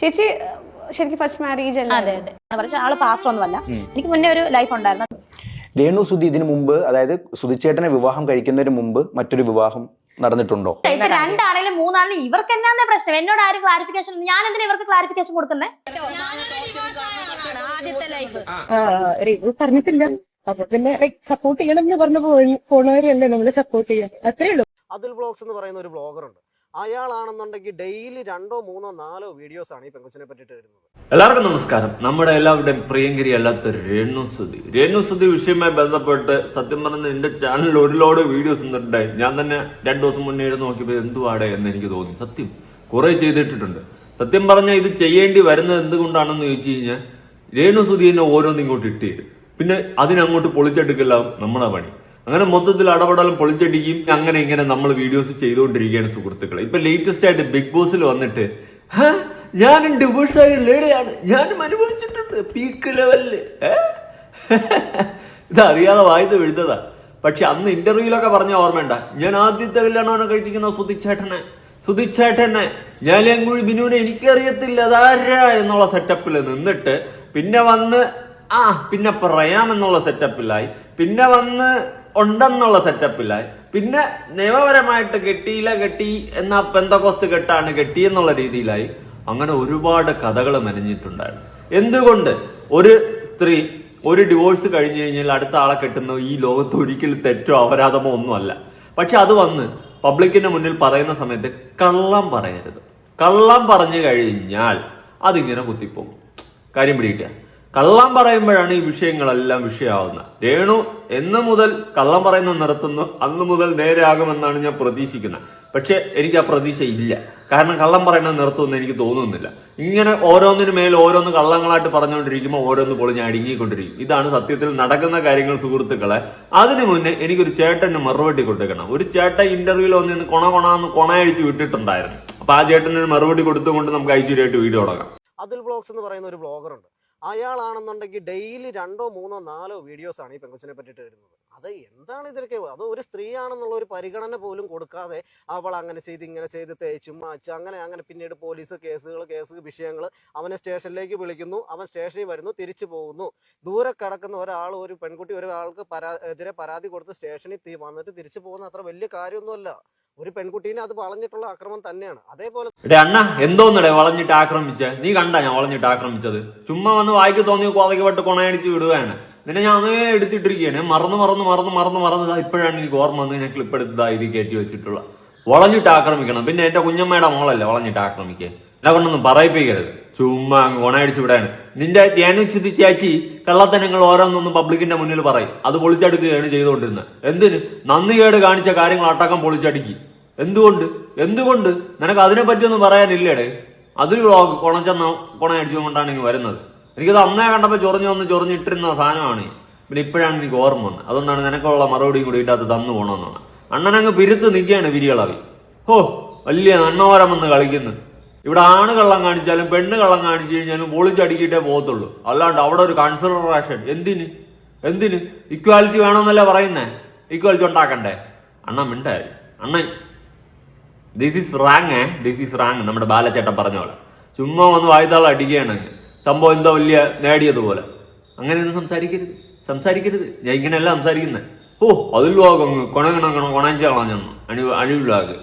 ചേച്ചി ശരിക്കും first marriage അല്ലേ? അതെ അതെ. പക്ഷെ ആൾ പാസ്റ്റ് ഒന്നുമല്ല എനിക്ക് മുന്നേ ഒരു ലൈഫ് ഉണ്ടായിരുന്നു. രേണു സുധി ഇതിനു മുമ്പ് അതായത് സുധിച്ചേട്ടനെ വിവാഹം കഴിക്കുന്നതിന് മുമ്പ് മറ്റൊരു വിവാഹം നടന്നിട്ടുണ്ടോ? ഇപ്പൊ രണ്ടാണെങ്കിലും മൂന്നാണെങ്കിലും ഇവർക്ക് എന്നാന്നേ പ്രശ്നം? എന്നോട് ആരും ക്ലാരിഫിക്കേഷൻ ഞാൻ എന്തിനാ ഇവർക്ക് ക്ലാരിഫിക്കേഷൻ കൊടുക്കുന്നേ? പറഞ്ഞിട്ടില്ല. അപ്പൊ പിന്നെ ലൈക് സപ്പോർട്ട് ചെയ്യണം എന്ന് പറഞ്ഞു പോണവരെയല്ലേ നമ്മൾ സപ്പോർട്ട് ചെയ്യാം അത്രേ ഉള്ളൂ. അതുൽ ബ്ലോഗ്സ് എന്ന് പറയുന്ന ഒരു ബ്ലോഗർ ഉണ്ട്. അയാളാണെന്നുണ്ടെങ്കിൽ ഡെയിലി രണ്ടോ മൂന്നോ നാലോ വീഡിയോസ് ആണ് ഈ പെങ്കൊച്ചിനെ പറ്റിയിട്ട് വരുന്നത്. എല്ലാവർക്കും നമസ്കാരം. നമ്മുടെ എല്ലാവരുടെയും പ്രിയങ്കരി അല്ലാത്ത രേണുസുതി രേണുസുതി വിഷയവുമായി ബന്ധപ്പെട്ട് സത്യം പറഞ്ഞ എന്റെ ചാനലിൽ ഒരു ലോഡ് വീഡിയോസ് വന്നിട്ടുണ്ടായി ഞാൻ തന്നെ രണ്ടു ദിവസം മുന്നേ ഇരുന്ന് നോക്കിയപ്പോൾ എന്തുവാടെ എന്ന് എനിക്ക് തോന്നി. സത്യം. കുറെ ചെയ്തിട്ടിട്ടുണ്ട്. സത്യം പറഞ്ഞാൽ ഇത് ചെയ്യേണ്ടി വരുന്നത് എന്തുകൊണ്ടാണെന്ന് ചോദിച്ചു കഴിഞ്ഞാൽ രേണുസുതി എന്നെ ഓരോന്നിങ്ങോട്ട് ഇങ്ങോട്ട് ഇട്ടുതരും പിന്നെ അതിനങ്ങോട്ട് പൊളിച്ചെടുക്കലാവും നമ്മളെ പണി. അങ്ങനെ മൊത്തത്തിൽ അടപടലം പൊളിച്ചടിക്കും അങ്ങനെ ഇങ്ങനെ നമ്മൾ വീഡിയോസ് ചെയ്തുകൊണ്ടിരിക്കുകയാണ് സുഹൃത്തുക്കളെ. ഇപ്പൊ ലേറ്റസ്റ്റ് ആയിട്ട് ബിഗ് ബോസിൽ വന്നിട്ട് "ഹാ, ഞാനും ഡിവോഴ്സ് ആയി ലേഡിയാണ് ഞാനും അനുഭവിച്ചിട്ടുണ്ട്. പീക്ക് ലെവലിൽ ഏ? ഇത് അറിയാതെ വായത് എഴുതതാ പക്ഷെ അന്ന് ഇന്റർവ്യൂലൊക്കെ പറഞ്ഞ ഓർമ്മയുണ്ട? ഞാൻ ആദ്യത്തെ കല്യാണമാണ് കഴിച്ചിരിക്കുന്ന സുതിച്ചേട്ടനെ സുതിച്ചേട്ടനെ ഞാലിയാങ്കുഴി ബിനുവിനെ എനിക്കറിയത്തില്ല. അതാരാ എന്നുള്ള സെറ്റപ്പിൽ നിന്നിട്ട് പിന്നെ വന്ന് ആ പിന്നെ പറയാമെന്നുള്ള സെറ്റപ്പിലായി പിന്നെ വന്ന് ഉണ്ടെന്നുള്ള സെറ്റപ്പിലായി പിന്നെ നിയമപരമായിട്ട് കെട്ടിയില്ല കെട്ടി എന്നാ പെന്തകോസ്ത് കെട്ടാണ് കെട്ടി എന്നുള്ള രീതിയിലായി അങ്ങനെ ഒരുപാട് കഥകൾ മെനഞ്ഞിട്ടുണ്ടായിരുന്നു. എന്തുകൊണ്ട് ഒരു സ്ത്രീ ഒരു ഡിവോഴ്സ് കഴിഞ്ഞു കഴിഞ്ഞാൽ അടുത്ത ആളെ കെട്ടുന്ന ഈ ലോകത്ത് ഒരിക്കലും തെറ്റോ അപരാധമോ ഒന്നുമല്ല. പക്ഷെ അത് വന്ന് പബ്ലിക്കിന്റെ മുന്നിൽ പറയുന്ന സമയത്ത് കള്ളം പറയരുത്. കള്ളം പറഞ്ഞു കഴിഞ്ഞാൽ അതിങ്ങനെ കുത്തിപ്പോകും. കാര്യം പിടികിട്ടുക. കള്ളം പറയുമ്പോഴാണ് ഈ വിഷയങ്ങളെല്ലാം വിഷയമാവുന്നത്. രേണു എന്ന് മുതൽ കള്ളം പറയുന്ന നിർത്തുന്നു അന്ന് മുതൽ നേരെയാകുമെന്നാണ് ഞാൻ പ്രതീക്ഷിക്കുന്നത്. പക്ഷെ എനിക്ക് ആ പ്രതീക്ഷ ഇല്ല. കാരണം കള്ളം പറയുന്നത് നിർത്തുമെന്ന് എനിക്ക് തോന്നുന്നില്ല. ഇങ്ങനെ ഓരോന്നിനു മേൽ ഓരോന്ന് കള്ളങ്ങളായിട്ട് പറഞ്ഞുകൊണ്ടിരിക്കുമ്പോൾ ഓരോന്ന് പൊളിഞ്ഞ് അടുങ്ങിക്കൊണ്ടിരിക്കും. ഇതാണ് സത്യത്തിൽ നടക്കുന്ന കാര്യങ്ങൾ സുഹൃത്തുക്കളെ. അതിനു മുന്നേ എനിക്കൊരു ചേട്ടന് മറുപടി കൊടുക്കണം. ഒരു ചേട്ടൻ ഇന്റർവ്യൂവിൽ വന്ന് കൊണ കൊണാന്ന് കൊണയടിച്ച് വിട്ടിട്ടുണ്ടായിരുന്നു. അപ്പൊ ആ ചേട്ടന് മറുപടി കൊടുത്തുകൊണ്ട് നമുക്ക് ഐശ്വര്യമായിട്ട് വീഡിയോ തുടങ്ങാം. അതുൽ ബ്ലോഗ്സ് എന്ന് പറയുന്ന ഒരു ബ്ലോഗർ ഉണ്ട് അയാളാണെന്നുണ്ടെങ്കിൽ ഡെയിലി രണ്ടോ മൂന്നോ നാലോ വീഡിയോസ് ആണ് ഈ പെങ്കൊച്ചിനെ പറ്റിയിട്ട് വരുന്നത്. അത് എന്താണ് ഇതിലൊക്കെ അത് ഒരു സ്ത്രീയാണെന്നുള്ള ഒരു പരിഗണന പോലും കൊടുക്കാതെ അവൾ അങ്ങനെ ചെയ്ത് ഇങ്ങനെ ചെയ്ത് തേച്ചും മാച്ച് അങ്ങനെ അങ്ങനെ പിന്നീട് പോലീസ് കേസുകൾ കേസ് വിഷയങ്ങൾ അവനെ സ്റ്റേഷനിലേക്ക് വിളിക്കുന്നു. അവൻ സ്റ്റേഷനിൽ വരുന്നു തിരിച്ചു പോകുന്നു. ദൂരെ കിടക്കുന്ന ഒരാൾ ഒരു പെൺകുട്ടി ഒരാൾക്ക് പരാ എതിരെ പരാതി കൊടുത്ത് സ്റ്റേഷനിൽ വന്നിട്ട് തിരിച്ചു പോകുന്ന അത്ര വലിയ കാര്യമൊന്നുമല്ല. ഒരു പെൺകുട്ടീനെ അത് വളഞ്ഞിട്ടുള്ള ആക്രമം തന്നെയാണ്. അതേപോലെ അണ്ണ എന്തോന്നടേ വളഞ്ഞിട്ട് ആക്രമിച്ച? നീ കണ്ട ഞാൻ വളഞ്ഞിട്ട് ആക്രമിച്ചത്? ചുമ്മാ വന്ന് വായിക്ക് തോന്നി കോതയ്ക്ക് പെട്ട് കൊണയടിച്ച് വിടുകയാണ്. പിന്നെ ഞാൻ അതേ എടുത്തിട്ടിരിക്കുകയാണ്. മറന്ന് മറന്ന് മറന്ന് മറന്ന് മറന്ന് ഇപ്പോഴാണ് എനിക്ക് ഓർമ്മ വന്ന് ഞാൻ ക്ലിപ്പ് എടുത്തതായി ഇത് കയറ്റി വെച്ചിട്ടുള്ള. വളഞ്ഞിട്ട് ആക്രമിക്കണം. പിന്നെ എന്റെ കുഞ്ഞമ്മയുടെ മോളല്ലേ വളഞ്ഞിട്ട് ആക്രമിക്കുക എന്നെ കൊണ്ടൊന്നും പറയിപ്പിക്കരുത്. ചുമ്മാ അങ്ങ് കൊണയടിച്ച് വിടാണ്. നിന്റെ തേനുച്ചിതി ചേച്ചി കള്ളത്തനങ്ങൾ ഓരോന്നൊന്നും പബ്ലിക്കിന്റെ മുന്നിൽ പറയും. അത് പൊളിച്ചടുക്കുകയാണ് ചെയ്തുകൊണ്ടിരുന്നത്. എന്തിന്? നന്ദി കേട് കാണിച്ച കാര്യങ്ങൾ അടക്കം പൊളിച്ചടുക്കി. എന്തുകൊണ്ട്? എന്തുകൊണ്ട്? നിനക്ക് അതിനെ പറ്റിയൊന്നും പറയാനില്ലേടെ? അതൊരു വ്ളോഗ് കൊണച്ചെന്ന കുണയടിച്ചുകൊണ്ടാണ് ഇങ്ങ് വരുന്നത്. എനിക്കത് അന്നേ കണ്ടപ്പോൾ ചൊറിഞ്ഞു വന്ന് ചൊറിഞ്ഞിട്ടിരുന്ന സാധനമാണ്. പിന്നെ ഇപ്പോഴാണ് എനിക്ക് ഓർമ്മ വന്നത്. അതുകൊണ്ടാണ് നിനക്കുള്ള മറുപടിയും കൂടി ഇട്ടത് തന്നു പോകണമെന്നാണ് അണ്ണനങ്ങ് പിരുത്ത് നിൽക്കുകയാണ് വിരികളവി ഓ വലിയ നന്മവരം വന്ന് കളിക്കുന്നു. ഇവിടെ ആണ് കള്ളം കാണിച്ചാലും പെണ്ണ് കള്ളം കാണിച്ചു കഴിഞ്ഞാലും പൊളിച്ചടിക്കിട്ടേ പോകത്തുള്ളൂ. അല്ലാണ്ട് അവിടെ ഒരു കൺസിഡറേഷൻ എന്തിന്? എന്തിന്? ഇക്വാലിറ്റി വേണമെന്നല്ലേ പറയുന്നേ? ഇക്വാലിറ്റി ഉണ്ടാക്കണ്ടേ? അണ്ണ മിണ്ടായി. അണ്ണൻ this is wrong ah this is wrong നമ്മുടെ ബാലച്ചേട്ടൻ പറഞ്ഞ പോലെ ചുമ്മാ ഒന്ന് വായുതാളം അടിക്കുകയാണ്. സംഭവം എന്തോ വലിയ നേടിയതുപോലെ അങ്ങനെയൊന്നും സംസാരിക്കരുത്. സംസാരിക്കരുത്. ഞാൻ ഇങ്ങനെയല്ല സംസാരിക്കുന്നത് ഓ അതിൽ അങ്ങ്. കൊണങ്ങണം കൊണഞ്ച കളഞ്ഞെന്നു അണി അണിവിലാക്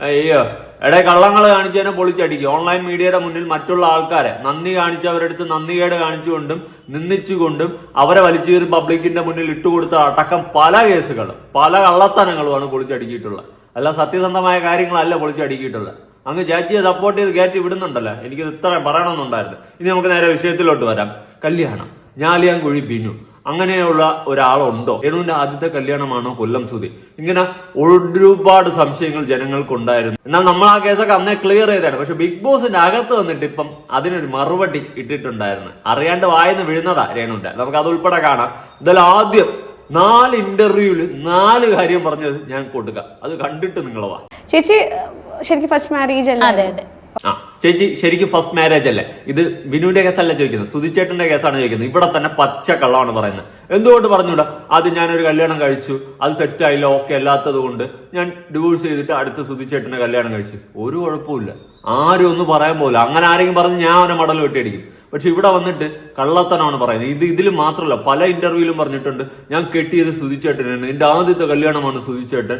അയ്യോ. എടേ കള്ളങ്ങൾ കാണിച്ചതിനെ പൊളിച്ചടിക്കും. ഓൺലൈൻ മീഡിയയുടെ മുന്നിൽ മറ്റുള്ള ആൾക്കാരെ നന്ദി കാണിച്ചവരെടുത്ത് നന്ദികേട് കാണിച്ചുകൊണ്ടും നിന്ദിച്ചുകൊണ്ടും അവരെ വലിച്ചീറി പബ്ലിക്കിന്റെ മുന്നിൽ ഇട്ടുകൊടുത്ത അടക്കം പല കേസുകളും പല കള്ളത്തനങ്ങളുമാണ് പൊളിച്ചടുക്കിയിട്ടുള്ളത്. അല്ല സത്യസന്ധമായ കാര്യങ്ങളല്ല പൊളിച്ചടുക്കിയിട്ടുള്ളത് അങ്ങ് ചാച്ചിയെ സപ്പോർട്ട് ചെയ്ത് കയറ്റി വിടുന്നുണ്ടല്ലോ. എനിക്കിത് ഇത്ര പറയണമെന്നുണ്ടായിരുന്നു. ഇനി നമുക്ക് നേരെ വിഷയത്തിലോട്ട് വരാം. കല്യാണം. ഞാലിയാൻകുഴി ബിനു. അങ്ങനെയുള്ള ഒരാളുണ്ടോ? രേണുവിന്റെ ആദ്യത്തെ കല്യാണമാണോ കൊല്ലം സുതി ഇങ്ങനെ ഒരുപാട് സംശയങ്ങൾ ജനങ്ങൾക്കുണ്ടായിരുന്നു. എന്നാൽ നമ്മൾ ആ കേസൊക്കെ അന്നേ ക്ലിയർ ചെയ്താണ് പക്ഷെ ബിഗ് ബോസിന്റെ അകത്ത് വന്നിട്ട് ഇപ്പം അതിനൊരു മറുപടി ഇട്ടിട്ടുണ്ടായിരുന്നു. അറിയാണ്ട് വായന്ന് വീഴുന്നതാ രേണുവിന്റെ നമുക്ക് അത് ഉൾപ്പെടെ കാണാം. ഇതെല്ലാം ആദ്യം നാല് ഇന്റർവ്യൂവിൽ നാല് കാര്യം പറഞ്ഞത് ഞാൻ കൊടുക്കാം. അത് കണ്ടിട്ട് നിങ്ങൾ വാ. ചേച്ചി ശരിക്കും ഫസ്റ്റ് മാരേജ് അല്ലേ? അതെ അതെ. ആ ചേച്ചി ശരിക്കും ഫസ്റ്റ് മാരേജ് അല്ലേ? ഇത് ബിനുവിന്റെ കേസല്ല ചോദിക്കുന്നത് സുധിച്ചേട്ടന്റെ കേസാണ് ചോദിക്കുന്നത്. ഇവിടെ തന്നെ പച്ച കള്ളമാണ് പറയുന്നത്. എന്തുകൊണ്ട് പറഞ്ഞൂടാ? അത് ഞാനൊരു കല്യാണം കഴിച്ചു. അത് സെറ്റ് ആയില്ല ഓക്കെ അല്ലാത്തത് കൊണ്ട് ഞാൻ ഡിവോഴ്സ് ചെയ്തിട്ട് അടുത്ത സുധിച്ചേട്ടന്റെ കല്യാണം കഴിച്ചു. ഒരു കുഴപ്പമില്ല ആരും ഒന്നും പറയാൻ പോകില്ല അങ്ങനെ ആരെങ്കിലും പറഞ്ഞ് ഞാൻ അവനെ മടൽ വെട്ടിയടിക്കും. പക്ഷെ ഇവിടെ വന്നിട്ട് കള്ളത്തനമാണ് പറയുന്നത്. ഇത് ഇതിൽ മാത്രമല്ല പല ഇന്റർവ്യൂവിലും പറഞ്ഞിട്ടുണ്ട് ഞാൻ കെട്ടിയത് സുധിച്ചേട്ടനാണ് എന്റെ ആദ്യത്തെ കല്യാണമാണ് സുധിച്ചേട്ടൻ.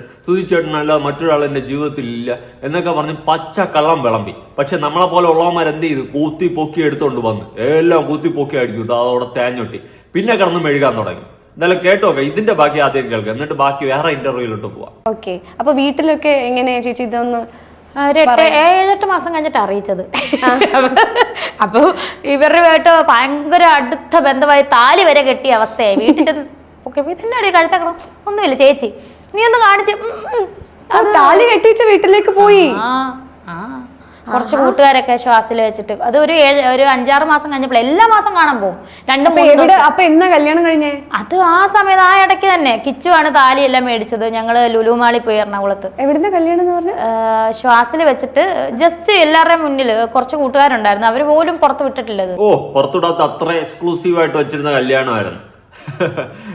അല്ലാതെ മറ്റൊരാൾ എന്റെ ജീവിതത്തിൽ ഇല്ല എന്നൊക്കെ പറഞ്ഞ് പച്ച കള്ളം വിളമ്പി. പക്ഷെ നമ്മളെ പോലെ ഉള്ളവന്മാർ എന്ത് ചെയ്തു? കൂത്തി പൊക്കി എടുത്തോണ്ട് വന്ന്. എല്ലാം കൂത്തി പൊക്കി അടിച്ചു. അതോടെ തേഞ്ഞൊട്ടി. പിന്നെ കിടന്ന് മെഴുകാൻ തുടങ്ങി. എന്നാലും കേട്ടോക്കെ ഇതിന്റെ ബാക്കി ആദ്യം കേൾക്കാം. എന്നിട്ട് ബാക്കി വേറെ ഇന്റർവ്യൂയിലോട്ട് പോവാം. ഓക്കെ. അപ്പൊ വീട്ടിലൊക്കെ എങ്ങനെയാ ചേച്ചി? ഇതൊന്ന് ഏഴെട്ട് മാസം കഴിഞ്ഞിട്ട് അറിയിച്ചത്. അപ്പൊ ഇവരുമായിട്ട് ഭയങ്കര അടുത്ത ബന്ധമായി താലി വരെ കെട്ടിയ അവസ്ഥയായി. വീട്ടിൽ ചെന്ന് ഓക്കെ അടി കഴുത്തക്കണം? ഒന്നുമില്ല ചേച്ചി. നീ ഒന്ന് കാണിച്ച്. താലി കെട്ടിച്ച് വീട്ടിലേക്ക് പോയി. ആ ആ. കുറച്ച് കൂട്ടുകാരൊക്കെ ശ്വാസിൽ വെച്ചിട്ട്. അത് ഒരു ഏഴ് ഒരു അഞ്ചാറ് മാസം കഴിഞ്ഞപ്പോൾ എല്ലാ മാസം കാണാൻ പോകും രണ്ട് അപ്പൊ എന്നാ കല്യാണം കഴിഞ്ഞേ? അത് ആ സമയത്ത് ആ ഇടയ്ക്ക് തന്നെ. കിച്ചുവാണ് താലിയെല്ലാം മേടിച്ചത്. ഞങ്ങൾ ലുലുമാളി പോയി എറണാകുളത്ത്. എവിടുന്ന കല്യാണം എന്ന് പറഞ്ഞു? ശ്വാസിൽ വെച്ചിട്ട് ജസ്റ്റ് എല്ലാവരുടെയും മുന്നിൽ കുറച്ച് കൂട്ടുകാരുണ്ടായിരുന്നു. അവർ പോലും പുറത്ത് വിട്ടിട്ടില്ലത് ഓ പുറത്തുവിടാത്ത അത്ര എക്സ്ക്ലൂസീവ് ആയിട്ട് വെച്ചിരുന്ന കല്യാണമായിരുന്നു.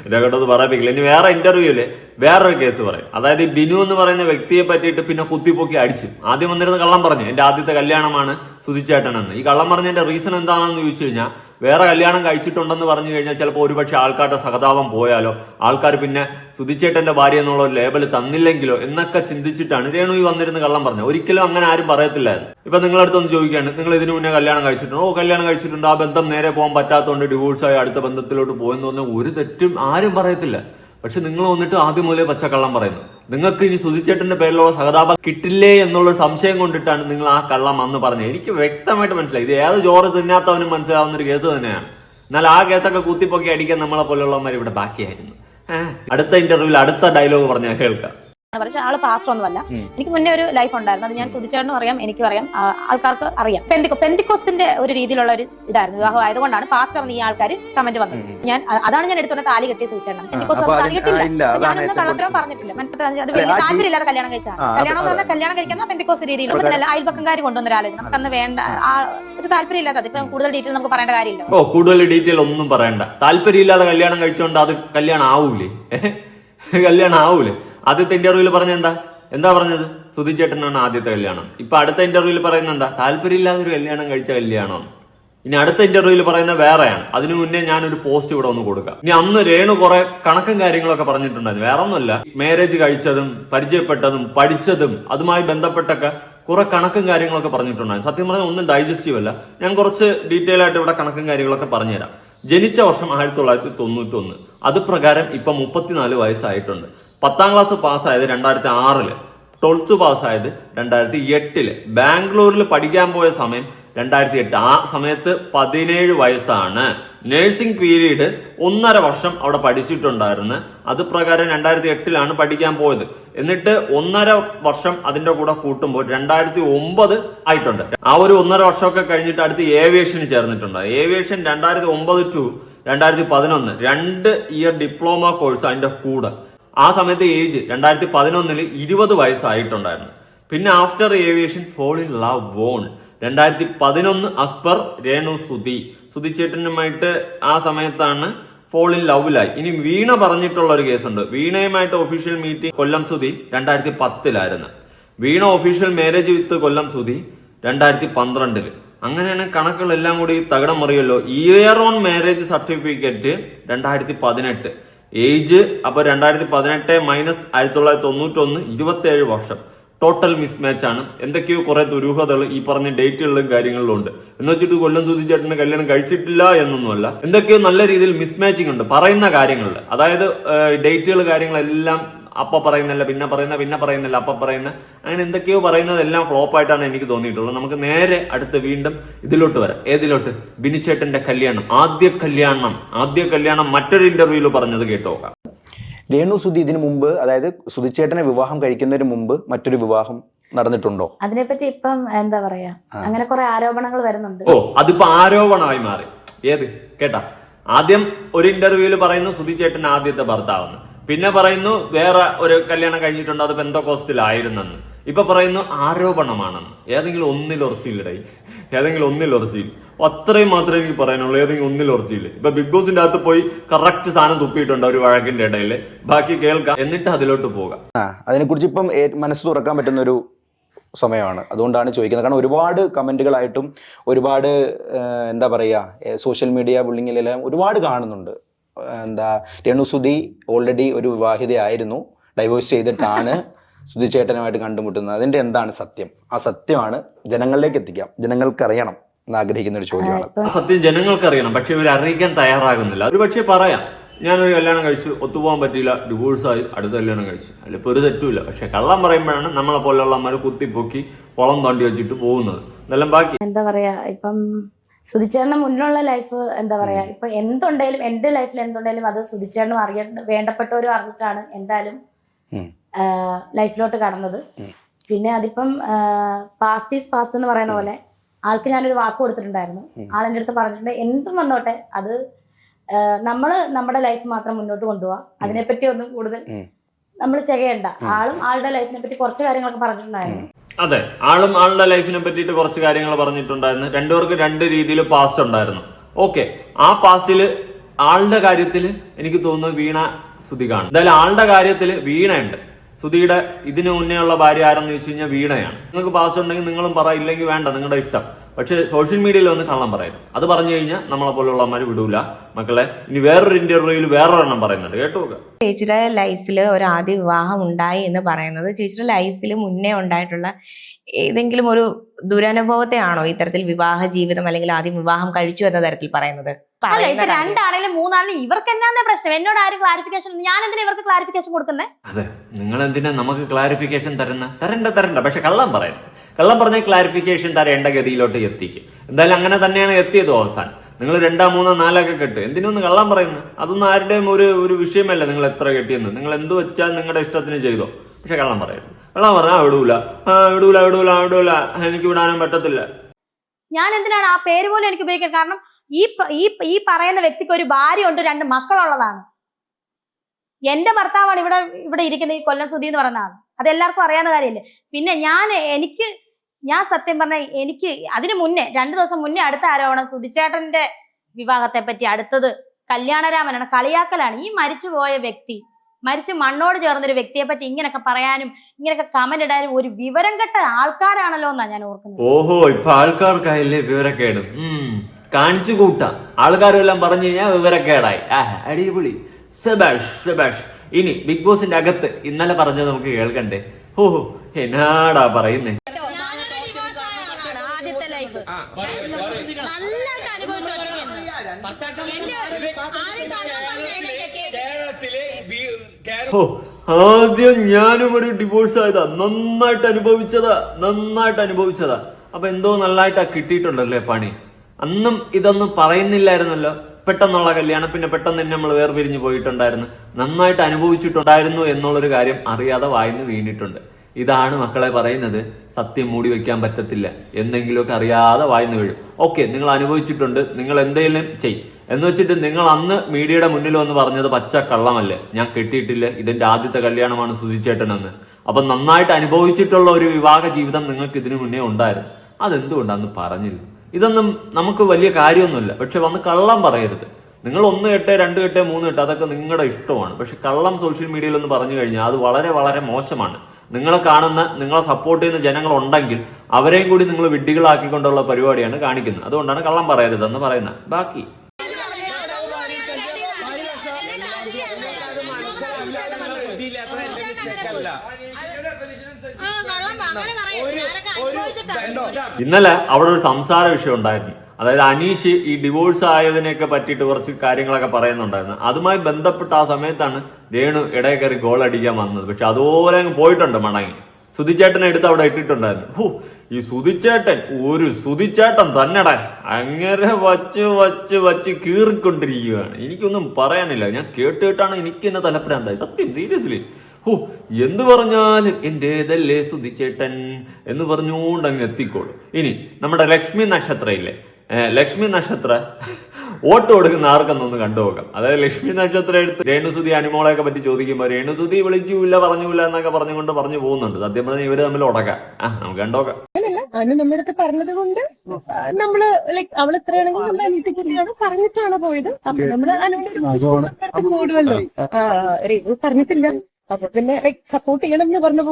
ഇതൊക്കെ പറയിപ്പിക്കില്ല ഇനി വേറെ ഇന്റർവ്യൂൽ വേറൊരു കേസ് പറയും. അതായത് ഈ ബിനു എന്ന് പറയുന്ന വ്യക്തിയെ പറ്റിയിട്ട് പിന്നെ കുത്തിപ്പൊക്കി അടിച്ചു. ആദ്യം വന്നിരുന്ന കള്ളം പറഞ്ഞു. എന്റെ ആദ്യത്തെ കല്യാണമാണ് സുതിച്ചേട്ടനെന്ന് ഈ കള്ളം പറഞ്ഞതിന്റെ റീസൺ എന്താണെന്ന് ചോദിച്ചു കഴിഞ്ഞാൽ വേറെ കല്യാണം കഴിച്ചിട്ടുണ്ടെന്ന് പറഞ്ഞു കഴിഞ്ഞാൽ ചിലപ്പോൾ ഒരുപക്ഷെ ആൾക്കാരുടെ സഹതാപം പോയാലോ? ആൾക്കാർ പിന്നെ സുധിച്ചേട്ടന്റെ ഭാര്യ എന്നുള്ള ലേബൽ തന്നില്ലെങ്കിലോ എന്നൊക്കെ ചിന്തിച്ചിട്ടാണ് രേണു ഈ വന്നിരുന്ന കള്ളം പറഞ്ഞത്. ഒരിക്കലും അങ്ങനെ ആരും പറയത്തില്ലായിരുന്നു. ഇപ്പൊ നിങ്ങളടുത്തൊന്ന് ചോദിക്കുകയാണ് നിങ്ങൾ ഇതിനു മുന്നേ കല്യാണം കഴിച്ചിട്ടുണ്ടോ? ഓ കല്യാണം കഴിച്ചിട്ടുണ്ട്. ആ ബന്ധം നേരെ പോകാൻ പറ്റാത്തതുകൊണ്ട് ഡിവോഴ്സായി അടുത്ത ബന്ധത്തിലോട്ട് പോയെന്ന് പറഞ്ഞാൽ ഒരു തെറ്റും ആരും പറയത്തില്ല. പക്ഷെ നിങ്ങൾ വന്നിട്ട് ആദ്യം മുതലേ പച്ചക്കള്ളം പറയുന്നു. നിങ്ങൾക്ക് ഇനി സുധിച്ചേട്ടന്റെ പേരിലുള്ള സഹതാപം കിട്ടില്ലേ എന്നുള്ള സംശയം കൊണ്ടിട്ടാണ് നിങ്ങൾ ആ കള്ളം അന്ന് പറഞ്ഞത്. എനിക്ക് വ്യക്തമായിട്ട് മനസ്സിലായി. ഇത് ഏത് ചോറ് തിന്നാത്തവനും മനസ്സിലാവുന്ന ഒരു കേസ് തന്നെയാണ്. എന്നാൽ ആ കേസൊക്കെ കുത്തിപ്പൊക്കി അടിക്കാൻ നമ്മളെ പോലുള്ളവന്മാർ ഇവിടെ ബാക്കിയായിരുന്നു. അടുത്ത ഇന്റർവ്യൂവിൽ അടുത്ത ഡയലോഗ് പറഞ്ഞാൽ കേൾക്കാം. പക്ഷെ ആൾ പാസ്റ്റർ ഒന്നുമല്ല. എനിക്ക് മുന്നേ ഒരു ലൈഫ് ഉണ്ടായിരുന്നു. അത് ഞാൻ സുധിച്ചേട്ടനും അറിയാം എനിക്ക് അറിയാം ആൾക്കാർക്ക് അറിയാം. പെന്തിക്കോ പെന്തിക്കോസ്റ്റിന്റെ ഒരു രീതിയിലുള്ള ഒരു ഇതായിരുന്നു വിവാഹം ആയതുകൊണ്ടാണ് പാസ്റ്റർ എന്ന് ഈ ആൾക്കാർ കമന്റ് വന്നത്. ഞാൻ അതാണ് ഞാൻ എടുത്തുകൊണ്ട് താലി കെട്ടിയ സുധിച്ചേട്ടൻ. പെന്തിക്കോസ് അപ്പൊ താലി കെട്ടില്ല ആ, ഇല്ല, അതാണ് ഞാനൊന്നും കള്ളത്തരം. പറഞ്ഞിട്ടില്ല. മനസ്സിലായി അത് വലിയ താല്പര്യമില്ലാതെ കല്യാണം കഴിച്ചാണ് കല്യാണം എന്ന് പറഞ്ഞാൽ കല്യാണം കഴിക്കുന്ന പെന്തിക്കോസ് രീതിയിൽ പിന്നെ അയൽപക്കംകാർ കൊണ്ടുവന്ന ആലോചന. നമുക്കന്ന് വേണ്ട ആ. ഒരു താല്പര്യമില്ലാത്തത് ഇപ്പൊ കൂടുതൽ ഡീറ്റെയിൽ നമുക്ക് പറയേണ്ട കാര്യമില്ല. ഓ കൂടുതൽ ഡീറ്റെയിൽ ഒന്നും പറയണ്ട. താല്പര്യമില്ലാതെ കല്യാണം കഴിച്ചോണ്ട് അത് കല്യാണം ആവൂലേ? കല്യാണം ആവൂലേ? ആദ്യത്തെ ഇന്റർവ്യൂവിൽ പറഞ്ഞ എന്താ എന്താ പറഞ്ഞത് സുധിച്ചേട്ടനാണ് ആദ്യത്തെ കല്യാണം. ഇപ്പൊ അടുത്ത ഇന്റർവ്യൂവിൽ പറയുന്ന എന്താ താല്പര്യമില്ലാതെ ഒരു കല്യാണം കഴിച്ച കല്യാണം. ഇനി അടുത്ത ഇന്റർവ്യൂവിൽ പറയുന്ന വേറെയാണ്. അതിനു മുന്നേ ഞാൻ ഒരു പോസ്റ്റ് ഇവിടെ ഒന്ന് കൊടുക്കാം. ഇനി അന്ന് രേണു കുറെ കണക്കും കാര്യങ്ങളൊക്കെ പറഞ്ഞിട്ടുണ്ടായിരുന്നു. വേറെ ഒന്നുമല്ല മാരേജ് കഴിച്ചതും പരിചയപ്പെട്ടതും പഠിച്ചതും അതുമായി ബന്ധപ്പെട്ടൊക്കെ കുറെ കണക്കും കാര്യങ്ങളൊക്കെ പറഞ്ഞിട്ടുണ്ടായിരുന്നു. സത്യം പറഞ്ഞാൽ ഒന്നും ഡൈജസ്റ്റീവ് അല്ല. ഞാൻ കുറച്ച് ഡീറ്റെയിൽ ആയിട്ട് ഇവിടെ കണക്കും കാര്യങ്ങളൊക്കെ പറഞ്ഞുതരാം. ജനിച്ച വർഷം ആയിരത്തി തൊള്ളായിരത്തി തൊണ്ണൂറ്റി ഒന്ന് അത് പ്രകാരം ഇപ്പൊ മുപ്പത്തിനാല് വയസ്സായിട്ടുണ്ട്. പത്താം ക്ലാസ് പാസ്സായത് രണ്ടായിരത്തി ആറിൽ ട്വൽത്ത് പാസ്സായത് രണ്ടായിരത്തി എട്ടിൽ ബാംഗ്ലൂരിൽ പഠിക്കാൻ പോയ സമയം രണ്ടായിരത്തി എട്ട് ആ സമയത്ത് പതിനേഴ് വയസ്സാണ്. നഴ്സിംഗ് പീരീഡ് ഒന്നര വർഷം അവിടെ പഠിച്ചിട്ടുണ്ടായിരുന്നു. അത് പ്രകാരം രണ്ടായിരത്തി എട്ടിലാണ് പഠിക്കാൻ പോയത്. എന്നിട്ട് ഒന്നര വർഷം അതിന്റെ കൂടെ കൂട്ടുമ്പോൾ രണ്ടായിരത്തി ഒമ്പത് ആയിട്ടുണ്ട്. ആ ഒരു ഒന്നര വർഷമൊക്കെ കഴിഞ്ഞിട്ട് അടുത്ത് ഏവിയേഷന് ചേർന്നിട്ടുണ്ട്. ഏവിയേഷൻ രണ്ടായിരത്തി ഒമ്പത് ടു രണ്ടായിരത്തി പതിനൊന്ന് രണ്ട് ഇയർ ഡിപ്ലോമ കോഴ്സ് അതിന്റെ കൂടെ. ആ സമയത്ത് ഏജ് രണ്ടായിരത്തി പതിനൊന്നിൽ ഇരുപത് വയസ്സായിട്ടുണ്ടായിരുന്നു. പിന്നെ after aviation fall in love won രണ്ടായിരത്തി പതിനൊന്ന് അസ്പർ രേണു സുധി. ചേട്ടനുമായിട്ട് ആ സമയത്താണ് ഫോൾ ഇൻ ലവിലായി. ഇനി വീണ പറഞ്ഞിട്ടുള്ള ഒരു കേസുണ്ട്. വീണയുമായിട്ട് ഒഫീഷ്യൽ മീറ്റിംഗ് കൊല്ലം സുധി രണ്ടായിരത്തി പത്തിലായിരുന്നു Veena official marriage with Kollam Sudhi രണ്ടായിരത്തി പന്ത്രണ്ടിൽ അങ്ങനെയാണ് കണക്കുകളെല്ലാം കൂടി തകിടം മറിയല്ലോ. ഇയർ ഓൺ മാരേജ് സർട്ടിഫിക്കറ്റ് രണ്ടായിരത്തി പതിനെട്ട് ഏജ് അപ്പൊ രണ്ടായിരത്തി പതിനെട്ട് മൈനസ് ആയിരത്തി തൊള്ളായിരത്തി തൊണ്ണൂറ്റി ഒന്ന് ഇരുപത്തി ഏഴ് വർഷം. ടോട്ടൽ മിസ്മാച്ച് ആണ്. എന്തൊക്കെയോ കുറെ ദുരൂഹതകൾ ഈ പറഞ്ഞ ഡേറ്റുകളിലും കാര്യങ്ങളിലും ഉണ്ട്. എന്ന് വെച്ചിട്ട് കൊല്ലം സുധി ചേട്ടന് കല്യാണം കഴിച്ചിട്ടില്ല എന്നൊന്നുമല്ല. എന്തൊക്കെയോ നല്ല രീതിയിൽ മിസ്മാച്ചിങ് ഉണ്ട്. പറയുന്ന കാര്യങ്ങളിൽ അതായത് ഡേറ്റുകൾ കാര്യങ്ങളെല്ലാം അപ്പ പറയുന്നില്ല പിന്നെ പറയുന്ന പിന്നെ പറയുന്നില്ല അപ്പ പറയുന്ന. അങ്ങനെ എന്തൊക്കെയോ പറയുന്നതെല്ലാം ഫ്ലോപ്പ് ആയിട്ടാണ് എനിക്ക് തോന്നിയിട്ടുള്ളത്. നമുക്ക് നേരെ അടുത്ത് വീണ്ടും ഇതിലോട്ട് വരാം. ഏതിലോട്ട്? ബിനിച്ചേട്ടന്റെ കല്യാണം. ആദ്യ കല്യാണം. ആദ്യ കല്യാണം മറ്റൊരു ഇന്റർവ്യൂവിൽ പറഞ്ഞത് കേട്ടോക്കാം രേണു സുധി ഇതിനു മുമ്പ് അതായത് സുധിച്ചേട്ടനെ വിവാഹം കഴിക്കുന്നതിന് മുമ്പ് മറ്റൊരു വിവാഹം നടന്നിട്ടുണ്ടോ? അതിനെപ്പറ്റി ഇപ്പം എന്താ പറയാ? അങ്ങനെ കുറെ ആരോപണങ്ങൾ വരുന്നുണ്ട്. ഓ അതിപ്പോ ആരോപണമായി മാറി. ഏത്? കേട്ടാ. ആദ്യം ഒരു ഇന്റർവ്യൂവിൽ പറയുന്നു സുധിച്ചേട്ടൻ ആദ്യത്തെ ഭർത്താവെന്ന്. പിന്നെ പറയുന്നു വേറെ ഒരു കല്യാണം കഴിഞ്ഞിട്ടുണ്ട് അത് പെന്തോക്കോസ്റ്റിലായിരുന്നെന്ന് ഇപ്പൊ പറയുന്നു ആരോപണമാണെന്ന്. ഏതെങ്കിലും ഒന്നിൽ ഉറച്ചില്ലടായി ഏതെങ്കിലും ഒന്നിൽ ഉറച്ചില്ല അത്രയും മാത്രമേ എനിക്ക് പറയാനുള്ളൂ ഏതെങ്കിലും ഒന്നിൽ ഉറച്ചില്ല. ഇപ്പൊ ബിഗ് ബോസിന്റെ അകത്ത് പോയി കറക്റ്റ് സാധനം തുപ്പിയിട്ടുണ്ട് ഒരു വഴക്കിന്റെ ഇടയിൽ. ബാക്കി കേൾക്കാം എന്നിട്ട് അതിലോട്ട് പോകാം. അതിനെക്കുറിച്ച് ഇപ്പം മനസ്സ് തുറക്കാൻ പറ്റുന്ന ഒരു സമയമാണ്. അതുകൊണ്ടാണ് ചോദിക്കുന്നത്. കാരണം ഒരുപാട് കമന്റുകളായിട്ടും ഒരുപാട് എന്താ പറയുക സോഷ്യൽ മീഡിയ ബുള്ളിങ്ങിലെല്ലാം ഒരുപാട് കാണുന്നുണ്ട്. എന്താ രേണുസുതി ഓൾറെഡി ഒരു വിവാഹിതയായിരുന്നു ഡൈവോഴ്സ് ചെയ്തിട്ടാണ് സുധി ചേട്ടനുമായിട്ട് കണ്ടുമുട്ടുന്നത്. അതിന്റെ എന്താണ് സത്യം? ആ സത്യമാണ് ജനങ്ങളിലേക്ക് എത്തിക്കാം. ജനങ്ങൾക്ക് അറിയണം എന്ന് ആഗ്രഹിക്കുന്ന ഒരു ചോദ്യമാണ്. ആ സത്യം ജനങ്ങൾക്ക് അറിയണം പക്ഷെ ഇവർ അറിയിക്കാൻ തയ്യാറാകുന്നില്ല. ഒരു പക്ഷേ പറയാം. ഞാനൊരു കല്യാണം കഴിച്ചു. ഒത്തുപോകാൻ പറ്റിയില്ല. ഡിവോഴ്സായി അടുത്ത കല്യാണം കഴിച്ചു. അതിലിപ്പോൾ ഒരു തെറ്റുമില്ല. പക്ഷെ കള്ളം പറയുമ്പോഴാണ് നമ്മളെ പോലെയുള്ള അമ്മ കുത്തിപ്പൊക്കി കുളം തോണ്ടി വെച്ചിട്ട് പോകുന്നത്. ഇതെല്ലാം ബാക്കി. എന്താ പറയാ ഇപ്പം സുധിച്ചേട്ടന് മുന്നിലുള്ള ലൈഫ് എന്താ പറയാ? ഇപ്പൊ എന്തുണ്ടെങ്കിലും എന്റെ ലൈഫിൽ എന്തുണ്ടെങ്കിലും അത് സുധിച്ചേട്ടനും അറിയ വേണ്ടപ്പെട്ടവരും അറിഞ്ഞിട്ടാണ് എന്തായാലും ലൈഫിലോട്ട് കടന്നത്. പിന്നെ അതിപ്പം പാസ്റ്റ് ഈസ് പാസ്റ്റ് എന്ന് പറയുന്ന പോലെ ആൾക്ക് ഞാനൊരു വാക്ക് കൊടുത്തിട്ടുണ്ടായിരുന്നു. ആൾ എന്റെ അടുത്ത് പറഞ്ഞിട്ടുണ്ട് എന്തും വന്നോട്ടെ അത് നമ്മൾ നമ്മുടെ ലൈഫ് മാത്രം മുന്നോട്ട് കൊണ്ടുപോവാ. അതിനെപ്പറ്റി ഒന്നും കൂടുതൽ നമ്മൾ ചെയ്യണ്ട ആളും ആളുടെ ലൈഫിനെ പറ്റി കുറച്ച് കാര്യങ്ങളൊക്കെ പറഞ്ഞിട്ടുണ്ടായിരുന്നു. അതെ ആളും ആളുടെ ലൈഫിനെ പറ്റിയിട്ട് കുറച്ച് കാര്യങ്ങൾ പറഞ്ഞിട്ടുണ്ടായിരുന്നു. രണ്ടുപേർക്ക് രണ്ട് രീതിയിൽ പാസ്റ്റ് ഉണ്ടായിരുന്നു. ഓക്കെ ആ പാസ്റ്റിൽ ആളുടെ കാര്യത്തിൽ എനിക്ക് തോന്നുന്നു വീണ സുധി കാണും. എന്തായാലും ആളുടെ കാര്യത്തിൽ വീണയുണ്ട്. സുധിയുടെ ഇതിനു മുന്നേ ഉള്ള ഭാര്യ ആരെന്ന് ചോദിച്ചു കഴിഞ്ഞാൽ വീണയാണ്. നിങ്ങൾക്ക് പാസ്റ്റ് ഉണ്ടെങ്കിൽ നിങ്ങളും പറ ഇല്ലെങ്കിൽ വേണ്ട നിങ്ങളുടെ ഇഷ്ടം. പക്ഷേ സോഷ്യൽ മീഡിയയിൽ വന്ന് കള്ളം പറയരുത്. അത് പറഞ്ഞു കഴിഞ്ഞാൽ നമ്മളെ പോലുള്ളമാർ വിടൂല. മക്കളെ ഇനി വേറൊരു ഇന്റർവ്യൂവിൽ വേറൊരെണ്ണം പറയുന്നുണ്ട്. കേട്ടോ ചേച്ചിയുടെ ലൈഫിൽ ഒരു ആദ്യ വിവാഹം ഉണ്ടായി എന്ന് പറയുന്നത് ചേച്ചിയുടെ ലൈഫിൽ മുന്നേ ഉണ്ടായിട്ടുള്ള ഏതെങ്കിലും ഒരു ദുരനുഭവത്തെയാണോ ഇത്തരത്തിൽ വിവാഹ ജീവിതം അല്ലെങ്കിൽ ആദ്യം വിവാഹം കഴിച്ചു എന്ന തരത്തിൽ പറയുന്നത്? അല്ല ഇപ്പൊ. രണ്ടാണെങ്കിലും മൂന്നാണെങ്കിലും ഇവർക്ക് എന്താ പ്രശ്നം? എന്നോട് ആരും ക്ലാരിഫിക്കേഷൻ ഞാൻ എന്തിനാ ഇവർക്ക് ക്ലാരിഫിക്കേഷൻ കൊടുക്കുന്നത് അതെ നിങ്ങൾ എന്തിനാ നമുക്ക് ക്ലാരിഫിക്കേഷൻ തരുന്ന? തരണ്ട തരണ്ട. പക്ഷെ കള്ളം പറയരുത്. കള്ളം പറഞ്ഞ ക്ലാരിഫിക്കേഷൻ തരേണ്ട ഗതിയിലോട്ട് എത്തിക്കും. എന്തായാലും അങ്ങനെ തന്നെയാണ് എത്തിയത് അവസാനം നിങ്ങൾ രണ്ടാം മൂന്നോ നാലൊക്കെ കെട്ട്. എന്തിനൊന്ന് കള്ളം പറയുന്നു? അതൊന്നും ആരുടെയും ഒരു ഒരു വിഷയമല്ല നിങ്ങൾ എത്ര കെട്ടിയെന്ന്. നിങ്ങൾ എന്ത് വെച്ചാൽ നിങ്ങളുടെ ഇഷ്ടത്തിന് ചെയ്തോ. പക്ഷെ കള്ളം പറയരുത്. കള്ളം പറഞ്ഞാൽ വിടൂല. ആ വിടൂല വിടൂല വിടൂല. എനിക്ക് വിടാനും പറ്റത്തില്ല. ഞാൻ എന്തിനാണ് ആ പേര് പോലും എനിക്ക് ഉപയോഗിക്കാൻ? കാരണം ഈ ഈ ഈ പറയുന്ന വ്യക്തിക്ക് ഒരു ഭാര്യ ഉണ്ട് രണ്ട് മക്കളുള്ളതാണ്. എന്റെ ഭർത്താവാണ് ഇവിടെ ഇവിടെ ഇരിക്കുന്ന ഈ കൊല്ലം സുധി എന്ന് പറയുന്ന ആൾ അത് എല്ലാവർക്കും അറിയാവുന്ന കാര്യമല്ലേ? പിന്നെ ഞാൻ എനിക്ക് ഞാൻ സത്യം പറഞ്ഞ എനിക്ക് അതിനു മുന്നേ രണ്ടു ദിവസം മുന്നേ അടുത്ത ആരോപണം സുധിച്ചേട്ടന്റെ വിവാഹത്തെ പറ്റി അടുത്തത് കല്യാണരാമനാണ് കളിയാക്കലാണ്. ഈ മരിച്ചുപോയ വ്യക്തി മരിച്ച് മണ്ണോട് ചേർന്നൊരു വ്യക്തിയെ പറ്റി ഇങ്ങനെയൊക്കെ പറയാനും ഇങ്ങനെയൊക്കെ കമന്റ് ഇടാനും ഒരു വിവരം കെട്ട ആൾക്കാരാണല്ലോ എന്നാ ഞാൻ ഓർക്കുന്നത്. ഓഹോ ഇപ്പൊ ആൾക്കാർക്കായില്ലേ വിവരക്കേട്? കാണിച്ചു കൂട്ടാം. ആൾക്കാരും എല്ലാം പറഞ്ഞു കഴിഞ്ഞാൽ വിവരക്കേടായി. അടിപൊളി. സെബാഷ് സെബാഷ്. ഇനി ബിഗ് ബോസിന്റെ അകത്ത് ഇന്നലെ പറഞ്ഞത് നമുക്ക് കേൾക്കണ്ടേ? ഓഹോ എന്നാടാ പറയുന്നേ? ഓ ആദ്യം ഞാനും ഒരു ഡിവോഴ്സ് ആയതാ. നന്നായിട്ട് അനുഭവിച്ചതാ നന്നായിട്ട് അനുഭവിച്ചതാ. അപ്പൊ എന്തോ നല്ലതായിട്ടാ കിട്ടിയിട്ടുണ്ടല്ലേ പണി? അന്നും ഇതൊന്നും പറയുന്നില്ലായിരുന്നല്ലോ. പെട്ടെന്നുള്ള കല്യാണം പിന്നെ പെട്ടെന്ന് തന്നെ നമ്മൾ വേർപിരിഞ്ഞു പോയിട്ടുണ്ടായിരുന്നു. നന്നായിട്ട് അനുഭവിച്ചിട്ടുണ്ടായിരുന്നു എന്നുള്ളൊരു കാര്യം അറിയാതെ വായിന്ന് വീണിട്ടുണ്ട്. ഇതാണ് മക്കളെ പറയുന്നത്. സത്യം മൂടി വെക്കാൻ പറ്റത്തില്ല. എന്തെങ്കിലുമൊക്കെ അറിയാതെ വായിന്ന് വീഴും. ഓക്കെ നിങ്ങൾ അനുഭവിച്ചിട്ടുണ്ട്. നിങ്ങൾ എന്തെങ്കിലും ചെയ് എന്ന് വെച്ചിട്ട് നിങ്ങൾ അന്ന് മീഡിയയുടെ മുന്നിൽ വന്ന് പറഞ്ഞത് പച്ച കള്ളമല്ലേ? ഞാൻ കെട്ടിയിട്ടില്ല. ഇതിന്റെ ആദ്യത്തെ കല്യാണമാണ് സുധിച്ചേട്ടനെന്ന് അപ്പൊ നന്നായിട്ട് അനുഭവിച്ചിട്ടുള്ള ഒരു വിവാഹ ജീവിതം നിങ്ങൾക്ക് ഇതിനു മുന്നേ ഉണ്ടായിരുന്നു. അതെന്തുകൊണ്ടാന്ന് പറഞ്ഞില്ല? ഇതൊന്നും നമുക്ക് വലിയ കാര്യമൊന്നുമില്ല. പക്ഷെ വന്ന് കള്ളം പറയരുത്. നിങ്ങൾ ഒന്ന് കെട്ട് രണ്ട് കെട്ട് മൂന്ന് കെട്ട് അതൊക്കെ നിങ്ങളുടെ ഇഷ്ടമാണ്. പക്ഷെ കള്ളം സോഷ്യൽ മീഡിയയിൽ ഒന്ന് പറഞ്ഞു കഴിഞ്ഞാൽ അത് വളരെ വളരെ മോശമാണ്. നിങ്ങളെ കാണുന്ന നിങ്ങളെ സപ്പോർട്ട് ചെയ്യുന്ന ജനങ്ങൾ ഉണ്ടെങ്കിൽ അവരെയും കൂടി നിങ്ങൾ വിഡ്ഢികളാക്കിക്കൊണ്ടുള്ള പരിപാടിയാണ് കാണിക്കുന്നത്. അതുകൊണ്ടാണ് കള്ളം പറയരുതെന്ന് പറയുന്നത്. ബാക്കി ഇന്നലെ അവിടെ ഒരു സംസാര വിഷയം ഉണ്ടായിരുന്നു. അതായത് അനീഷ് ഈ ഡിവോഴ്സ് ആയതിനെയൊക്കെ പറ്റിയിട്ട് കുറച്ച് കാര്യങ്ങളൊക്കെ പറയുന്നുണ്ടായിരുന്നു. അതുമായി ബന്ധപ്പെട്ട ആ സമയത്താണ് രേണു ഇടയിൽ കയറി ഗോൾ അടിക്കാൻ വന്നത്. പക്ഷെ അതുപോലെ അങ്ങ് പോയിട്ടുണ്ട് മടങ്ങി. സുതിച്ചേട്ടനെ എടുത്ത് അവിടെ ഇട്ടിട്ടുണ്ടായിരുന്നു. ഹൂ ഈ സുതിച്ചേട്ടൻ ഒരു സുതിച്ചേട്ടൻ തന്നെടാ. അങ്ങനെ വച്ച് വച്ച് വച്ച് കീറിക്കൊണ്ടിരിക്കുകയാണ്. എനിക്കൊന്നും പറയാനില്ല. ഞാൻ കേട്ട് കേട്ടാണ് എനിക്ക് എന്നെ തലപ്പരാന്തായി സത്യം സീരിയസ്ലി ഹോ എന്ത് പറഞ്ഞാലും എന്റേതല്ലേ സുധിച്ചേട്ടൻ എന്ന് പറഞ്ഞുകൊണ്ട് അങ്ങ് എത്തിക്കോളും. ഇനി നമ്മുടെ ലക്ഷ്മി നക്ഷത്ര ഇല്ലേ ലക്ഷ്മി നക്ഷത്ര വോട്ട് കൊടുക്കുന്ന ആർക്കെന്നൊന്ന് കണ്ടു നോക്കാം. അതായത് ലക്ഷ്മി നക്ഷത്രം എടുത്ത് രേണുസുതി അനുമോളെയൊക്കെ പറ്റി ചോദിക്കുമ്പോൾ രേണുസുതി വിളിച്ചില്ല പറഞ്ഞില്ല എന്നൊക്കെ പറഞ്ഞുകൊണ്ട് പറഞ്ഞു പോകുന്നുണ്ട്. സത്യം പറഞ്ഞാൽ ഇവർ തമ്മിൽ ഉടക്കാം. ആ നമുക്ക് കണ്ടോക്കാം അങ്ങനല്ല അനു നമ്മുടെ അടുത്ത് പറഞ്ഞത് കൊണ്ട് നമ്മൾ ലൈക് അവൾ നമ്മുടെ കുട്ടിയാണ് പറഞ്ഞിട്ടാണ് പോയത്. അപ്പൊ നമ്മൾ അനുവിന്റെ കൂടുമല്ലോ പറഞ്ഞിട്ടില്ല. അപ്പൊ പിന്നെ ലൈക് സപ്പോർട്ട് ചെയ്യണം എന്ന് പറഞ്ഞു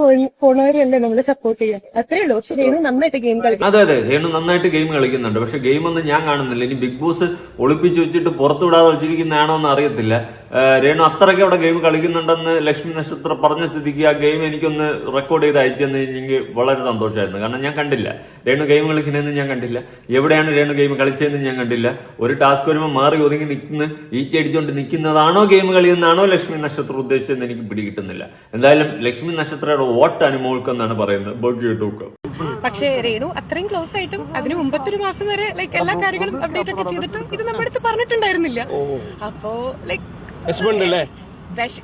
പോണവരല്ലേ നമ്മൾ സപ്പോർട്ട് ചെയ്യാം. അത്രേ ഉള്ളൂ. പക്ഷെ രേണു നന്നായിട്ട് ഗെയിം കളിക്കും. അതെ അതെ. രേണു നന്നായിട്ട് ഗെയിം കളിക്കുന്നുണ്ട്. പക്ഷെ ഗെയിം ഒന്നും ഞാൻ കാണുന്നില്ല. ഇനി ബിഗ് ബോസ് ഒളിപ്പിച്ചു വെച്ചിട്ട് പുറത്തു വിടാതെ വെച്ചിരിക്കുന്നതാണോ എന്ന് അറിയത്തില്ല. രേണു അത്രയ്ക്ക് അവിടെ ഗെയിം കളിക്കുന്നുണ്ടെന്ന് ലക്ഷ്മി നക്ഷത്ര പറഞ്ഞ സ്ഥിതിക്ക് ആ ഗെയിം എനിക്കൊന്ന് റെക്കോർഡ് ചെയ്ത് അയച്ചെന്ന് തന്നെ എനിക്ക് വളരെ സന്തോഷമായിരുന്നു. കാരണം ഞാൻ കണ്ടില്ല. രേണു ഗെയിം കളിക്കണമെന്ന് ഞാൻ കണ്ടില്ല. എവിടെയാണ് രേണു ഗെയിം കളിച്ചതെന്ന് ഞാൻ കണ്ടില്ല. ഒരു ടാസ്ക് വരുമ്പോൾ മാറി ഒതുങ്ങി നിൽക്കുന്ന ഈച്ച അടിച്ചുകൊണ്ട് നിൽക്കുന്നതാണോ ഗെയിം കളിയെന്നാണോ ലക്ഷ്മി നക്ഷത്രം ഉദ്ദേശിച്ചതെന്ന് എനിക്ക് പിടികിട്ടുന്നില്ല. എന്തായാലും ലക്ഷ്മി നക്ഷത്രയുടെ വോട്ട് അനുമോൾക്കെന്നാണ് പറയുന്നത്. ബോട്ട് കേട്ടു പക്ഷേ രേണു അത്രയും ക്ലോസ് ആയിട്ടും അതിന് മുമ്പത്തെ ഒരു മാസം വരെ ലൈക്ക് എല്ലാ കാര്യങ്ങളും അപ്ഡേറ്റ് ഒക്കെ ചെയ്തിട്ടും ഇത് നമ്മുടെ അടുത്ത് പറഞ്ഞിട്ടുണ്ടായിരുന്നില്ല. അപ്പോ ലൈക്ക്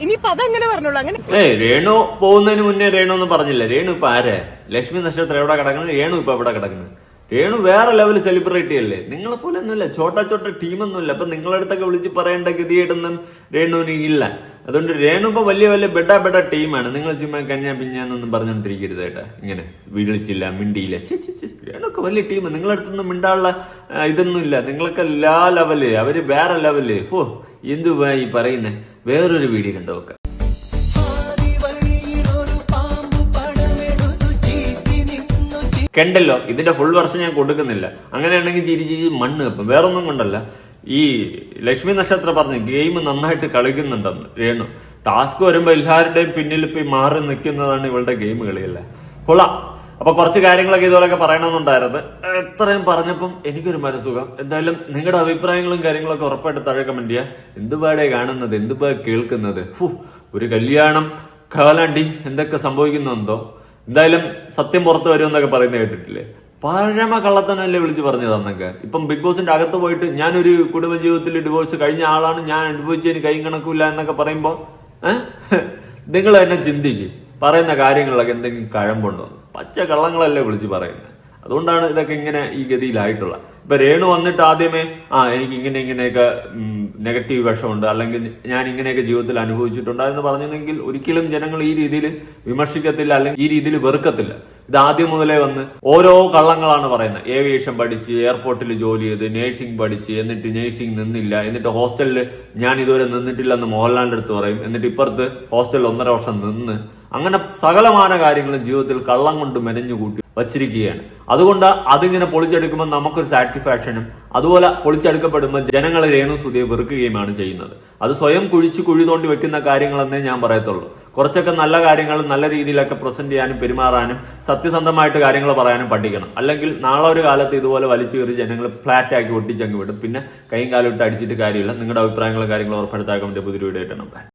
ഇനിയിപ്പോ അതങ്ങനെ പറഞ്ഞോളൂ. അങ്ങനെ ഏയ് രേണു പോകുന്നതിന് മുന്നേ രേണു എന്ന് പറഞ്ഞില്ല. രേണു ഇപ്പൊ ആരെ? ലക്ഷ്മി നക്ഷത്രം എവിടെ കിടക്കുന്നത് രേണു ഇപ്പൊ എവിടെ കിടക്കുന്നത് രേണു വേറെ ലെവൽ സെലിബ്രിറ്റി അല്ലേ? നിങ്ങളെ പോലെ ഒന്നുമില്ല. ചോട്ടാ ചോട്ട ടീമൊന്നുമില്ല അപ്പൊ നിങ്ങളുടെ അടുത്തൊക്കെ വിളിച്ച് പറയേണ്ട ഗതിയായിട്ടൊന്നും രേണുവിന് ഇല്ല. അതുകൊണ്ട് രേണു ഇപ്പൊ വലിയ വലിയ ബെഡ ബെഡ ടീമാണ് നിങ്ങൾ ചുമ്മാ കഞ്ഞാ പിഞ്ഞാന്നൊന്നും പറഞ്ഞോണ്ടിരിക്കരുത് കേട്ടാ. ഇങ്ങനെ വിളിച്ചില്ല മിണ്ടിയില്ല. രേണുക്കെ വലിയ ടീം നിങ്ങളുടെ അടുത്തൊന്നും മിണ്ടാനുള്ള ഇതൊന്നും ഇല്ല നിങ്ങളൊക്കെ എല്ലാ ലെവൽ അവർ വേറെ ലെവൽ ഓ എന്തുവാ ഈ പറയുന്ന? വേറൊരു വീഡിയോ കണ്ടു നോക്കാം. കണ്ടല്ലോ ഇതിന്റെ ഫുൾ വർഷം ഞാൻ കൊടുക്കുന്നില്ല. അങ്ങനെയാണെങ്കിൽ ചിരി ചിരി മണ്ണ് വെപ്പം. വേറൊന്നും കൊണ്ടല്ല. ഈ ലക്ഷ്മി നക്ഷത്രം പറഞ്ഞു ഗെയിം നന്നായിട്ട് കളിക്കുന്നുണ്ടെന്ന് രേണു. ടാസ്ക് വരുമ്പോൾ എല്ലാവരുടെയും പിന്നിൽ പോയി മാറി നിൽക്കുന്നതാണ് ഇവളുടെ ഗെയിം കളിയല്ല. കൊള്ളാം. അപ്പൊ കുറച്ച് കാര്യങ്ങളൊക്കെ ഇതുപോലൊക്കെ പറയണമെന്നുണ്ടായിരുന്നു. എത്രയും പറഞ്ഞപ്പം എനിക്കൊരു മനസ്സുഖം. എന്തായാലും നിങ്ങളുടെ അഭിപ്രായങ്ങളും കാര്യങ്ങളൊക്കെ ഉറപ്പായിട്ട് താഴെ കമന്റ് ചെയ്യുക എന്തുപാടെ കാണുന്നത്? എന്തുപാ കേൾക്കുന്നത്? ഒരു കല്യാണം കാലാണ്ടി എന്തൊക്കെ സംഭവിക്കുന്നുണ്ടോ? എന്തായാലും സത്യം പുറത്തു വരുമെന്നൊക്കെ പറയുന്നത് കേട്ടിട്ടില്ലേ? പഴമ കള്ളത്തനല്ലേ വിളിച്ച് പറഞ്ഞത് അന്നൊക്കെ. ഇപ്പം ബിഗ് ബോസിന്റെ അകത്ത് പോയിട്ട് ഞാനൊരു കുടുംബജീവിതത്തിൽ ഡിവോഴ്സ് കഴിഞ്ഞ ആളാണ്. ഞാൻ അനുഭവിച്ചതിന് കൈ കണക്കില്ല എന്നൊക്കെ പറയുമ്പോൾ നിങ്ങൾ തന്നെ ചിന്തിക്കും. പറയുന്ന കാര്യങ്ങളിലൊക്കെ എന്തെങ്കിലും കഴമ്പുണ്ടോ? പച്ച കള്ളങ്ങളല്ലേ വിളിച്ച് പറയുന്നത് അതുകൊണ്ടാണ് ഇതൊക്കെ ഇങ്ങനെ ഈ ഗതിയിലായിട്ടുള്ള. ഇപ്പൊ രേണു വന്നിട്ട് ആദ്യമേ ആ എനിക്ക് ഇങ്ങനെ ഇങ്ങനെയൊക്കെ നെഗറ്റീവ് വിഷമുണ്ട്. അല്ലെങ്കിൽ ഞാൻ ഇങ്ങനെയൊക്കെ ജീവിതത്തിൽ അനുഭവിച്ചിട്ടുണ്ട് എന്ന് പറഞ്ഞെങ്കിൽ ഒരിക്കലും ജനങ്ങൾ ഈ രീതിയിൽ വിമർശിക്കത്തില്ല അല്ലെങ്കിൽ ഈ രീതിയിൽ വെറുക്കത്തില്ല. ഇത് ആദ്യം മുതലേ വന്ന് ഓരോ കള്ളങ്ങളാണ് പറയുന്നത്. ഏവിയേഷൻ പഠിച്ച് എയർപോർട്ടിൽ ജോലി ചെയ്ത് നേഴ്സിംഗ് പഠിച്ച് എന്നിട്ട് നേഴ്സിംഗ് നിന്നില്ല എന്നിട്ട് ഹോസ്റ്റലിൽ ഞാൻ ഇതുവരെ നിന്നിട്ടില്ലെന്ന് മോഹൻലാലിന്റെ അടുത്ത് പറയും. എന്നിട്ട് ഇപ്പുറത്ത് ഹോസ്റ്റലിൽ ഒന്നര വർഷം നിന്ന് അങ്ങനെ സകലമാന കാര്യങ്ങളും ജീവിതത്തിൽ കള്ളം കൊണ്ട് മെനഞ്ഞു കൂട്ടി വച്ചിരിക്കുകയാണ്. അതുകൊണ്ട് അതിങ്ങനെ പൊളിച്ചെടുക്കുമ്പോൾ നമുക്കൊരു സാറ്റിസ്ഫാക്ഷനും അതുപോലെ പൊളിച്ചെടുക്കപ്പെടുമ്പോൾ ജനങ്ങൾ രേണു സുതിയെ വെറുക്കുകയുമാണ് ചെയ്യുന്നത്. അത് സ്വയം കുഴിച്ച് കുഴി തോണ്ടി വെക്കുന്ന കാര്യങ്ങളെന്നേ ഞാൻ പറയത്തുള്ളൂ. കുറച്ചൊക്കെ നല്ല കാര്യങ്ങൾ നല്ല രീതിയിലൊക്കെ പ്രസന്റ് ചെയ്യാനും പെരുമാറാനും സത്യസന്ധമായിട്ട് കാര്യങ്ങൾ പറയാനും പഠിക്കണം. അല്ലെങ്കിൽ നാളെ ഒരു കാലത്ത് ഇതുപോലെ വലിച്ചു കയറി ജനങ്ങൾ ഫ്ലാറ്റ് ആക്കി ഒട്ടിച്ചങ്ങ് വിടും. പിന്നെ കൈയും ഇട്ട് അടിച്ചിട്ട് കാര്യമില്ല. നിങ്ങളുടെ അഭിപ്രായങ്ങളും കാര്യങ്ങളും ഉറപ്പെടുത്താൻ വേണ്ടി പുതിയ വീഡിയോ ഇട്ടണം